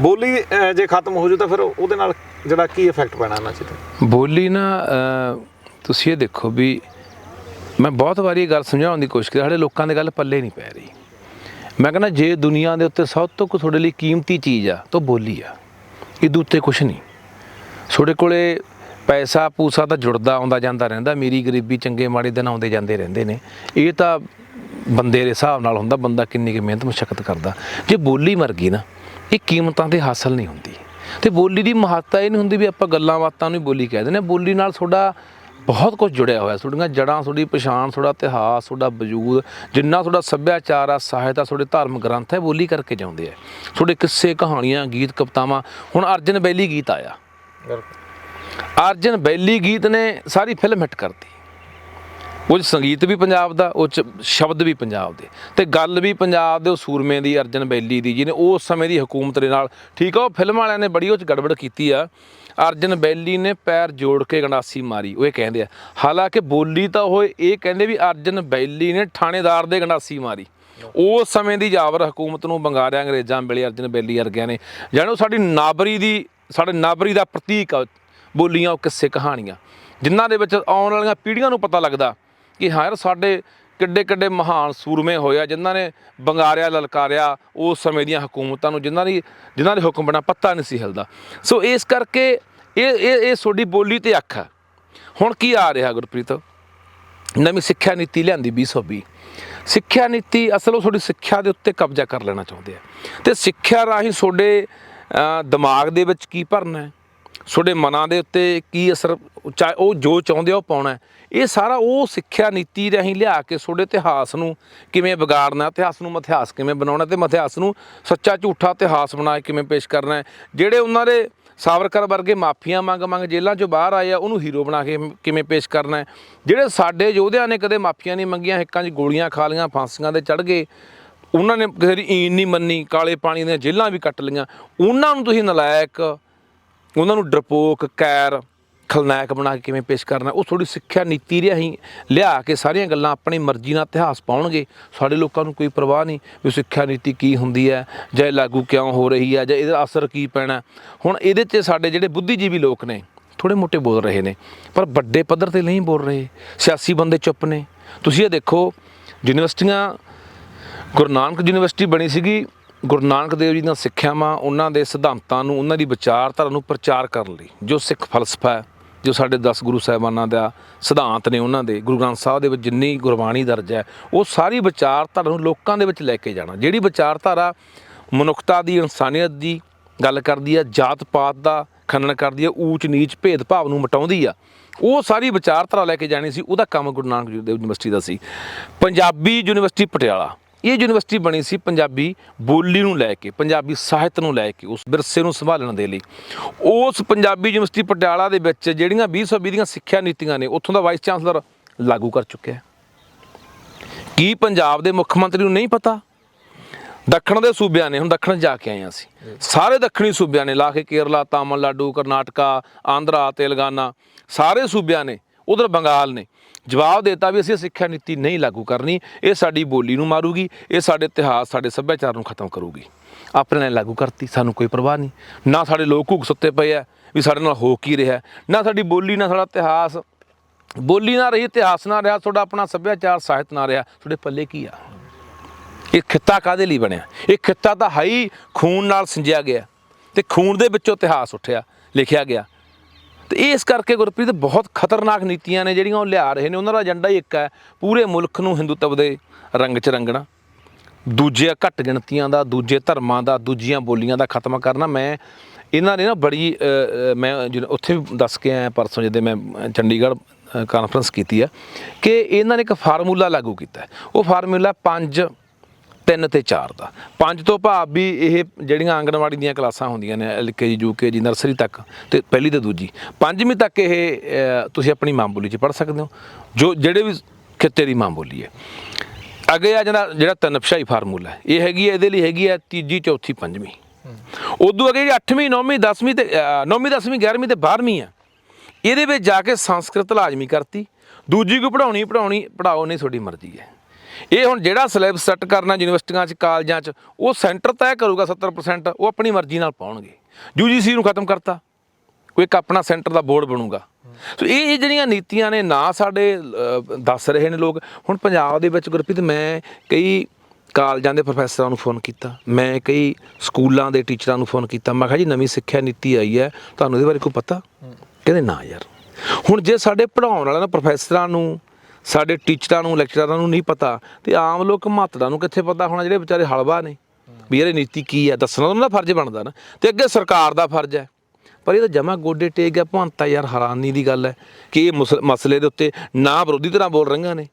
ਬੋਲੀ ਅਹ, ਜੇ ਖਤਮ ਹੋ ਜੂ ਤਾਂ ਫਿਰ ਉਹਦੇ ਨਾਲ ਜਿਹੜਾ ਕੀ ਇਫੈਕਟ ਪੈਣਾ ਇਹਨਾਂ ਚੀਜ਼ਾਂ ਬੋਲੀ ਨਾ ਅਹ, ਤੁਸੀਂ ਇਹ ਦੇਖੋ ਵੀ ਮੈਂ ਬਹੁਤ ਵਾਰੀ ਇਹ ਗੱਲ ਸਮਝਾਉਣ ਦੀ ਕੋਸ਼ਿਸ਼ ਕੀਤੀ ਸਾਡੇ ਲੋਕਾਂ ਦੇ ਗੱਲ ਪੱਲੇ ਨਹੀਂ ਪੈ ਰਹੀ। ਮੈਂ ਕਹਿੰਦਾ ਜੇ ਦੁਨੀਆ ਦੇ ਉੱਤੇ ਸਭ ਤੋਂ ਕੁ ਤੁਹਾਡੇ ਲਈ ਕੀਮਤੀ ਚੀਜ਼ ਆ ਤਾਂ ਬੋਲੀ ਆ। ਇਹਦੇ ਉੱਤੇ ਕੁਝ ਨਹੀਂ। ਤੁਹਾਡੇ ਕੋਲੇ ਪੈਸਾ ਪੂਸਾ ਤਾਂ ਜੁੜਦਾ ਆਉਂਦਾ ਜਾਂਦਾ ਰਹਿੰਦਾ ਮੇਰੀ ਗਰੀਬੀ ਚੰਗੇ ਮਾੜੇ ਦਿਨ ਆਉਂਦੇ ਜਾਂਦੇ ਰਹਿੰਦੇ ਨੇ। ਇਹ ਤਾਂ ਬੰਦੇ ਦੇ ਹਿਸਾਬ ਨਾਲ ਹੁੰਦਾ ਬੰਦਾ ਕਿੰਨੀ ਕੁ ਮਿਹਨਤ ਮੁਸ਼ਕਲ ਕਰਦਾ। ਜੇ ਬੋਲੀ ਮਰ ਗਈ ਨਾ ਇਹ ਕੀਮਤਾਂ ਤੇ ਹਾਸਲ ਨਹੀਂ ਹੁੰਦੀ। ਤੇ ਬੋਲੀ ਦੀ ਮਹੱਤਤਾ ਇਹ ਨਹੀਂ ਹੁੰਦੀ ਵੀ ਆਪਾਂ ਗੱਲਾਂ ਬਾਤਾਂ ਨੂੰ ਬੋਲੀ ਕਹਿ ਦਿੰਦੇ ਹਾਂ। ਬੋਲੀ ਨਾਲ ਤੁਹਾਡਾ ਬਹੁਤ ਕੁਝ ਜੁੜਿਆ ਹੋਇਆ। ਤੁਹਾਡੀਆਂ ਜੜਾਂ ਤੁਹਾਡੀ ਪਛਾਣ ਤੁਹਾਡਾ ਇਤਿਹਾਸ ਤੁਹਾਡਾ ਵਜੂਦ ਜਿੰਨਾ ਤੁਹਾਡਾ ਸੱਭਿਆਚਾਰ ਆ ਸਾਹਿਤ ਆ ਤੁਹਾਡੇ ਧਾਰਮਿਕ ਗ੍ਰੰਥ ਹੈ ਬੋਲੀ ਕਰਕੇ ਜਾਂਦੇ ਆ। ਤੁਹਾਡੇ ਕਿੱਸੇ ਕਹਾਣੀਆਂ ਗੀਤ ਕਵਿਤਾਵਾਂ। ਹੁਣ ਅਰਜਨ ਬੈਲੀ ਗੀਤ ਆਇਆ। ਅਰਜਨ ਬੈਲੀ ਗੀਤ ਨੇ ਸਾਰੀ ਫਿਲਮ ਹਿੱਟ ਕਰਤੀ। ਉਹ 'ਚ ਸੰਗੀਤ ਵੀ ਪੰਜਾਬ ਦਾ, ਉਹ 'ਚ ਸ਼ਬਦ ਵੀ ਪੰਜਾਬ ਦੇ। ਤੇ ਗੱਲ ਵੀ ਪੰਜਾਬ ਦੇ, ਉਹ ਸੂਰਮੇ ਦੀ, ਅਰਜਨ ਬੈਲੀ ਦੀ, ਜਿਹਨੇ ਉਸ ਸਮੇਂ ਦੀ ਹਕੂਮਤ ਦੇ ਨਾਲ, ਠੀਕ ਆ, ਉਹ ਫਿਲਮ ਵਾਲਿਆਂ ਨੇ ਬੜੀ ਉਹ 'ਚ ਗੜਬੜ ਕੀਤੀ ਆ। ਅਰਜਨ ਬੈਲੀ ਨੇ ਪੈਰ ਜੋੜ ਕੇ ਗੰਡਾਸੀ ਮਾਰੀ, ਉਹ ਇਹ ਕਹਿੰਦੇ ਆ। ਹਾਲਾਂਕਿ ਬੋਲੀ ਤਾਂ ਉਹ ਇਹ ਕਹਿੰਦੇ ਵੀ ਅਰਜਨ ਬੈਲੀ ਨੇ ਥਾਣੇਦਾਰ ਦੇ ਗੰਡਾਸੀ ਮਾਰੀ। ਉਸ ਸਮੇਂ ਦੀ ਜਾਬਰ ਹਕੂਮਤ ਨੂੰ ਬੰਗਾਰਿਆ, ਅੰਗਰੇਜ਼ਾਂ ਵੇਲੇ ਅਰਜਨ ਬੈਲੀ ਵਰਗਿਆਂ ਨੇ। ਜਾਣੋ ਸਾਡੀ ਨਾਬਰੀ ਦੀ, ਸਾਡੇ ਨਾਬਰੀ ਦਾ ਪ੍ਰਤੀਕ ਆ ਬੋਲੀਆਂ, ਉਹ ਕਿੱਸੇ ਕਹਾਣੀਆਂ। ਜਿਨ੍ਹਾਂ ਦੇ ਵਿੱਚ ਆਉਣ ਵਾਲੀਆਂ ਪੀੜ੍ਹੀਆਂ ਨੂੰ ਪਤਾ ਲੱਗਦਾ ਕਿ ਹਾਂ ਯਾਰ ਸਾਡੇ ਕਿੱਡੇ ਕਿੱਡੇ ਮਹਾਨ ਸੂਰਮੇ ਹੋਏ ਆ, ਜਿਨ੍ਹਾਂ ਨੇ ਬੰਗਾਰਿਆ, ਲਲਕਾਰਿਆ ਉਸ ਸਮੇਂ ਦੀਆਂ ਹਕੂਮਤਾਂ ਨੂੰ, ਜਿਨ੍ਹਾਂ ਦੀ, ਜਿਨ੍ਹਾਂ ਦੇ ਹੁਕਮ ਬਣਾ ਪੱਤਾ ਨਹੀਂ ਸੀ ਹਿਲਦਾ। ਸੋ ਇਸ ਕਰਕੇ ਇਹ ਇਹ ਇਹ ਤੁਹਾਡੀ ਬੋਲੀ ਤੇ ਅੱਖ ਹੈ ਹੁਣ ਕੀ ਆ ਰਿਹਾ ਗੁਰਪ੍ਰੀਤ? ਨਵੀਂ ਸਿੱਖਿਆ ਨੀਤੀ ਲਿਆਂਦੀ 2020 ਸਿੱਖਿਆ ਨੀਤੀ ਅਸਲ ਉਹ ਤੁਹਾਡੀ ਸਿੱਖਿਆ ਦੇ ਉੱਤੇ ਕਬਜ਼ਾ ਕਰ ਲੈਣਾ ਚਾਹੁੰਦੇ ਆ। ਤੇ ਸਿੱਖਿਆ ਰਾਹੀਂ ਤੁਹਾਡੇ ਦਿਮਾਗ ਦੇ ਵਿੱਚ ਕੀ ਭਰਨਾ ਹੈ? ਤੁਹਾਡੇ ਮਨਾਂ ਦੇ ਉੱਤੇ ਕੀ ਅਸਰ, ਚਾਹੇ ਉਹ ਜੋ ਚਾਹੁੰਦੇ ਆ ਉਹ ਪਾਉਣਾ ਇਹ ਸਾਰਾ ਉਹ ਸਿੱਖਿਆ ਨੀਤੀ ਰਾਹੀਂ ਲਿਆ ਕੇ ਤੁਹਾਡੇ ਇਤਿਹਾਸ ਨੂੰ ਕਿਵੇਂ ਵਿਗਾੜਨਾ ਇਤਿਹਾਸ ਨੂੰ ਮਥਿਹਾਸ ਕਿਵੇਂ ਬਣਾਉਣਾ ਤੇ ਮਥਿਹਾਸ ਨੂੰ ਸੱਚਾ ਝੂਠਾ ਇਤਿਹਾਸ ਬਣਾ ਕੇ ਕਿਵੇਂ ਪੇਸ਼ ਕਰਨਾ ਜਿਹੜੇ ਉਹਨਾਂ ਦੇ ਸਾਵਰਕਰ ਵਰਗੇ ਮਾਫੀਆਂ ਮੰਗ ਮੰਗ ਜੇਲ੍ਹਾਂ ਚੋਂ ਬਾਹਰ ਆਏ ਆ, ਉਹਨੂੰ ਹੀਰੋ ਬਣਾ ਕੇ ਕਿਵੇਂ ਪੇਸ਼ ਕਰਨਾ ਜਿਹੜੇ ਸਾਡੇ ਯੋਧਿਆਂ ਨੇ ਕਦੇ ਮਾਫੀਆਂ ਨਹੀਂ ਮੰਗੀਆਂ, ਹਿੱਕਾਂ 'ਚ ਗੋਲੀਆਂ ਖਾ ਲੀਆਂ ਫਾਂਸੀਆਂ ਦੇ ਚੜ ਗਏ, ਉਹਨਾਂ ਨੇ ਕਿਸੇ ਦੀ ਈਨ ਨਹੀਂ ਮੰਨੀ, ਕਾਲੇ ਪਾਣੀ ਦੀਆਂ ਜੇਲ੍ਹਾਂ ਵੀ ਕੱਟ ਲੀਆਂ ਉਹਨਾਂ ਨੂੰ ਤੁਸੀਂ ਨਲਾਇਕ ਉਹਨਾਂ ਨੂੰ ਡਰਪੋਕ, ਕੈਰ, ਖਲਨਾਇਕ ਬਣਾ ਕੇ ਕਿਵੇਂ ਪੇਸ਼ ਕਰਨਾ, ਉਹ ਥੋੜੀ ਸਿੱਖਿਆ ਨੀਤੀ ਰਾਹੀਂ, ਲਿਆ ਕੇ ਸਾਰੀਆਂ ਗੱਲਾਂ ਆਪਣੀ ਮਰਜ਼ੀ ਨਾਲ ਇਤਿਹਾਸ ਪਾਉਣਗੇ। ਸਾਡੇ ਲੋਕਾਂ ਨੂੰ ਕੋਈ ਪਰਵਾਹ ਨਹੀਂ ਵੀ ਸਿੱਖਿਆ ਨੀਤੀ ਕੀ ਹੁੰਦੀ ਹੈ, ਜਾਂ ਇਹ ਲਾਗੂ ਕਿਉਂ ਹੋ ਰਹੀ ਹੈ, ਜਾਂ ਇਹਦਾ ਅਸਰ ਕੀ ਪੈਣਾ। ਹੁਣ ਇਹਦੇ 'ਚ ਸਾਡੇ ਜਿਹੜੇ ਬੁੱਧੀਜੀਵੀ ਲੋਕ ਨੇ ਥੋੜੇ ਮੋਟੇ ਬੋਲ ਰਹੇ ਨੇ, ਪਰ ਵੱਡੇ ਪੱਧਰ ਤੇ ਨਹੀਂ ਬੋਲ ਰਹੇ। ਸਿਆਸੀ ਬੰਦੇ ਚੁੱਪ ਨੇ। ਤੁਸੀਂ ਇਹ ਦੇਖੋ, ਯੂਨੀਵਰਸਿਟੀਆਂ, ਗੁਰੂ ਨਾਨਕ ਯੂਨੀਵਰਸਿਟੀ ਬਣੀ ਸੀਗੀ ਗੁਰੂ ਨਾਨਕ ਦੇਵ ਜੀ ਦੀਆਂ ਸਿੱਖਿਆਵਾਂ, ਉਹਨਾਂ ਦੇ ਸਿਧਾਂਤਾਂ ਨੂੰ, ਉਹਨਾਂ ਦੀ ਵਿਚਾਰਧਾਰਾ ਨੂੰ ਪ੍ਰਚਾਰ ਕਰਨ ਲਈ, ਜੋ ਸਿੱਖ ਫਲਸਫਾ ਹੈ, ਜੋ ਸਾਡੇ 10 ਗੁਰੂ ਸਾਹਿਬਾਨਾਂ ਦਾ ਸਿਧਾਂਤ ਨੇ ਉਹਨਾਂ ਦੇ, ਗੁਰੂ ਗ੍ਰੰਥ ਸਾਹਿਬ ਦੇ ਵਿੱਚ ਜਿੰਨੀ ਗੁਰਬਾਣੀ ਦਰਜ ਹੈ, ਉਹ ਸਾਰੀ ਵਿਚਾਰਧਾਰਾ ਨੂੰ ਲੋਕਾਂ ਦੇ ਵਿੱਚ ਲੈ ਕੇ ਜਾਣਾ। ਜਿਹੜੀ ਵਿਚਾਰਧਾਰਾ ਮਨੁੱਖਤਾ ਦੀ, ਇਨਸਾਨੀਅਤ ਦੀ ਗੱਲ ਕਰਦੀ ਹੈ ਜਾਤ ਪਾਤ ਦਾ ਖੰਡਨ ਕਰਦੀ ਹੈ, ਊਚ, ਨੀਚ, ਭੇਦਭਾਵ ਨੂੰ ਮਿਟਾਉਂਦੀ ਆ, ਉਹ ਸਾਰੀ ਵਿਚਾਰਧਾਰਾ ਲੈ ਕੇ ਜਾਣੀ ਸੀ, ਉਹਦਾ ਕੰਮ ਗੁਰੂ ਨਾਨਕ ਦੇਵ ਯੂਨੀਵਰਸਿਟੀ ਦਾ ਸੀ। ਪੰਜਾਬੀ ਯੂਨੀਵਰਸਿਟੀ ਪਟਿਆਲਾ ਇਹ ਯੂਨੀਵਰਸਿਟੀ ਬਣੀ ਸੀ ਪੰਜਾਬੀ ਬੋਲੀ ਨੂੰ ਲੈ ਕੇ, ਪੰਜਾਬੀ ਸਾਹਿਤ ਨੂੰ ਲੈ ਕੇ, ਉਸ ਵਿਰਸੇ ਨੂੰ ਸੰਭਾਲਣ ਦੇ ਲਈ। ਉਸ ਪੰਜਾਬੀ ਯੂਨੀਵਰਸਿਟੀ ਪਟਿਆਲਾ ਦੇ ਵਿੱਚ ਜਿਹੜੀਆਂ 2020 ਦੀਆਂ ਸਿੱਖਿਆ ਨੀਤੀਆਂ ਨੇ, ਉੱਥੋਂ ਦਾ ਵਾਈਸ ਚਾਂਸਲਰ ਲਾਗੂ ਕਰ ਚੁੱਕਿਆ ਹੈ। ਕੀ ਪੰਜਾਬ ਦੇ ਮੁੱਖ ਮੰਤਰੀ ਨੂੰ ਨਹੀਂ ਪਤਾ? ਦੱਖਣ ਦੇ ਸੂਬਿਆਂ ਨੇ, ਹੁਣ ਦੱਖਣ ਜਾ ਕੇ ਆਏ ਹਾਂ ਅਸੀਂ। ਸਾਰੇ ਦੱਖਣੀ ਸੂਬਿਆਂ ਨੇ, ਲਾ ਕੇ ਕੇਰਲਾ, ਤਾਮਿਲਨਾਡੂ, ਕਰਨਾਟਕਾ, ਆਂਧਰਾ, ਤੇਲੰਗਾਨਾ, ਸਾਰੇ ਸੂਬਿਆਂ ਨੇ ਉਧਰ ਬੰਗਾਲ ਨੇ ਜਵਾਬ ਦਿੱਤਾ ਵੀ ਅਸੀਂ ਇਹ ਸਿੱਖਿਆ ਨੀਤੀ ਨਹੀਂ ਲਾਗੂ ਕਰਨੀ, ਇਹ ਸਾਡੀ ਬੋਲੀ ਨੂੰ ਮਾਰੂਗੀ, ਇਹ ਸਾਡੇ ਇਤਿਹਾਸ, ਸਾਡੇ ਸੱਭਿਆਚਾਰ ਨੂੰ ਖਤਮ ਕਰੂਗੀ। ਆਪਣੇ ਨੇ ਲਾਗੂ ਕਰਤੀ, ਸਾਨੂੰ ਕੋਈ ਪਰਵਾਹ ਨਹੀਂ। ਨਾ ਸਾਡੇ ਲੋਕ ਘੁੱਗ ਸੁੱਤੇ ਪਏ ਆ ਵੀ ਸਾਡੇ ਨਾਲ ਹੋ ਕੀ ਰਿਹਾ। ਨਾ ਸਾਡੀ ਬੋਲੀ, ਨਾ ਸਾਡਾ ਇਤਿਹਾਸ। ਬੋਲੀ ਨਾ ਰਹੀ, ਇਤਿਹਾਸ ਨਾ ਰਿਹਾ, ਤੁਹਾਡਾ ਆਪਣਾ ਸੱਭਿਆਚਾਰ, ਸਾਹਿਤ ਨਾ ਰਿਹਾ। ਤੁਹਾਡੇ ਪੱਲੇ ਕੀ ਆ? ਇਹ ਖਿੱਤਾ ਕਾਦੇ ਲਈ ਬਣਿਆ? ਇਹ ਖਿੱਤਾ ਤਾਂ ਹਾਈ ਖੂਨ ਨਾਲ ਸਿੰਜਿਆ ਗਿਆ ਤੇ ਖੂਨ ਦੇ ਵਿੱਚੋਂ ਇਤਿਹਾਸ ਉੱਠਿਆ, ਲਿਖਿਆ ਗਿਆ। ਤੇ ਇਸ ਕਰਕੇ ਗੁਰਪ੍ਰੀਤ ਬਹੁਤ ਖਤਰਨਾਕ ਨੀਤੀਆਂ ਨੇ ਜਿਹੜੀਆਂ ਉਹ ਲਿਆ ਰਹੇ ਨੇ। ਉਹਨਾਂ ਦਾ ਏਜੰਡਾ ਹੀ ਇੱਕ ਹੈ, ਪੂਰੇ ਮੁਲਕ ਨੂੰ ਹਿੰਦੂਤਵ ਦੇ ਰੰਗ 'ਚ ਰੰਗਣਾ। ਦੂਜੇ ਘੱਟ ਗਿਣਤੀਆਂ ਦਾ, ਦੂਜੇ ਧਰਮਾਂ ਦਾ, ਦੂਜੀਆਂ ਬੋਲੀਆਂ ਦਾ ਖਤਮ ਕਰਨਾ। ਮੈਂ ਇਹਨਾਂ ਨੇ ਨਾ ਬੜੀ ਮੈਂ ਜਦੋਂ ਉੱਥੇ ਵੀ ਦੱਸ ਕੇ ਆਇਆ ਪਰਸੋਂ ਜਦੋਂ ਮੈਂ ਚੰਡੀਗੜ੍ਹ ਕਾਨਫਰੰਸ ਕੀਤੀ ਆ ਕਿ ਇਹਨਾਂ ਨੇ ਇੱਕ ਫਾਰਮੂਲਾ ਲਾਗੂ ਕੀਤਾ। ਉਹ ਫਾਰਮੂਲਾ 5 3 ਤੇ 4 ਦਾ। ਪੰਜ ਤੋਂ ਭਾਵ ਵੀ ਇਹ ਜਿਹੜੀਆਂ ਆਂਗਣਵਾੜੀ ਦੀਆਂ ਕਲਾਸਾਂ ਹੁੰਦੀਆਂ ਨੇ ਐਲਕੇਜੀ ਯੂਕੇਜੀ ਨਰਸਰੀ ਤੱਕ ਤੇ ਪਹਿਲੀ ਤੇ ਦੂਜੀ। ਪੰਜਵੀਂ ਤੱਕ ਇਹ ਤੁਸੀਂ ਆਪਣੀ ਮਾਂ ਬੋਲੀ 'ਚ ਪੜ੍ਹ ਸਕਦੇ ਹੋ। ਜੋ ਜਿਹੜੇ ਵੀ ਖਿੱਤੇ ਦੀ ਮਾਂ ਬੋਲੀ ਹੈ। ਅੱਗੇ ਆ ਜਿਹੜਾ ਜਿਹੜਾ ਤਨਪਸ਼ਾਈ ਫਾਰਮੂਲਾ ਹੈ। ਇਹ ਹੈਗੀ ਹੈ, ਇਹਦੇ ਲਈ ਹੈਗੀ ਹੈ ਤੀਜੀ, ਚੌਥੀ, ਪੰਜਵੀਂ। ਉਦੋਂ ਅੱਗੇ ਜਿਹੜੀ 8ਵੀਂ 9ਵੀਂ 10ਵੀਂ ਤੇ 9ਵੀਂ 10ਵੀਂ 11ਵੀਂ ਤੇ 12ਵੀਂ ਆ ਇਹਦੇ ਵਿੱਚ ਜਾ ਕੇ ਸੰਸਕ੍ਰਿਤ ਲਾਜ਼ਮੀ ਕਰਤੀ। ਦੂਜੀ ਕੋਈ ਪੜਾਉਣੀ ਪੜਾਉਣੀ ਪੜਾਓ ਨਹੀਂ ਤੁਹਾਡੀ ਮਰਜ਼ੀ ਹੈ। ਇਹ ਹੁਣ ਜਿਹੜਾ ਸਿਲੇਬਸ ਸੈੱਟ ਕਰਨਾ ਯੂਨੀਵਰਸਿਟੀਆਂ 'ਚ ਕਾਲਜਾਂ 'ਚ ਉਹ ਸੈਂਟਰ ਤੈਅ ਕਰੂਗਾ 70% ਉਹ ਆਪਣੀ ਮਰਜ਼ੀ ਨਾਲ ਪਾਉਣਗੇ। ਯੂਜੀਸੀ ਨੂੰ ਖਤਮ ਕਰਤਾ। ਕੋਈ ਇੱਕ ਆਪਣਾ ਸੈਂਟਰ ਦਾ ਬੋਰਡ ਬਣੂਗਾ। ਸੋ ਇਹ ਇਹ ਜਿਹੜੀਆਂ ਨੀਤੀਆਂ ਨੇ ਨਾ ਸਾਡੇ ਦੱਸ ਰਹੇ ਨੇ ਲੋਕ। ਹੁਣ ਪੰਜਾਬ ਦੇ ਵਿੱਚ ਗੁਰਪ੍ਰੀਤ ਮੈਂ ਕਈ ਕਾਲਜਾਂ ਦੇ ਪ੍ਰੋਫੈਸਰਾਂ ਨੂੰ ਫੋਨ ਕੀਤਾ। ਮੈਂ ਕਈ ਸਕੂਲਾਂ ਦੇ ਟੀਚਰਾਂ ਨੂੰ ਫੋਨ ਕੀਤਾ। ਮੈਂ ਕਿਹਾ ਜੀ ਨਵੀਂ ਸਿੱਖਿਆ ਨੀਤੀ ਆਈ ਹੈ। ਤੁਹਾਨੂੰ ਇਹਦੇ ਬਾਰੇ ਕੋਈ ਪਤਾ? ਕਹਿੰਦੇ ਨਾ ਯਾਰ। ਹੁਣ ਜੇ ਸਾਡੇ ਪੜਾਉਣ ਵਾਲਿਆਂ ਨੂੰ ਪ੍ਰੋਫੈਸਰਾਂ ਨੂੰ ਸਾਡੇ ਟੀਚਰਾਂ ਨੂੰ, ਲੈਕਚਰਰਾਂ ਨੂੰ ਨਹੀਂ ਪਤਾ ਤੇ ਆਮ ਲੋਕ ਮਾਤੜਾ ਨੂੰ ਕਿੱਥੇ ਪਤਾ ਹੋਣਾ ਜਿਹੜੇ ਵਿਚਾਰੇ ਹਲਵਾ ਨੇ? ਵੀ ਇਹਦੀ ਨੀਤੀ ਕੀ ਹੈ? ਦੱਸਣਾ ਤਾਂ ਉਹਨਾਂ ਦਾ ਫਰਜ਼ ਬਣਦਾ ਨਾ। ਤੇ ਅੱਗੇ ਸਰਕਾਰ ਦਾ ਫਰਜ਼ ਹੈ। ਪਰ ਇਹ ਤਾਂ ਜਮਾ ਗੋਡੇ ਟੇਕ ਗਿਆ ਭਵੰਤਾ ਯਾਰ ਹੈਰਾਨੀ ਦੀ ਗੱਲ ਹੈ ਕਿ ਇਹ ਮੁਸ- ਮਸਲੇ ਦੇ ਉੱਤੇ ਨਾ ਵਿਰੋਧੀ ਤਰ੍ਹਾਂ ਬੋਲ ਰਹੀਆਂ ਨੇ।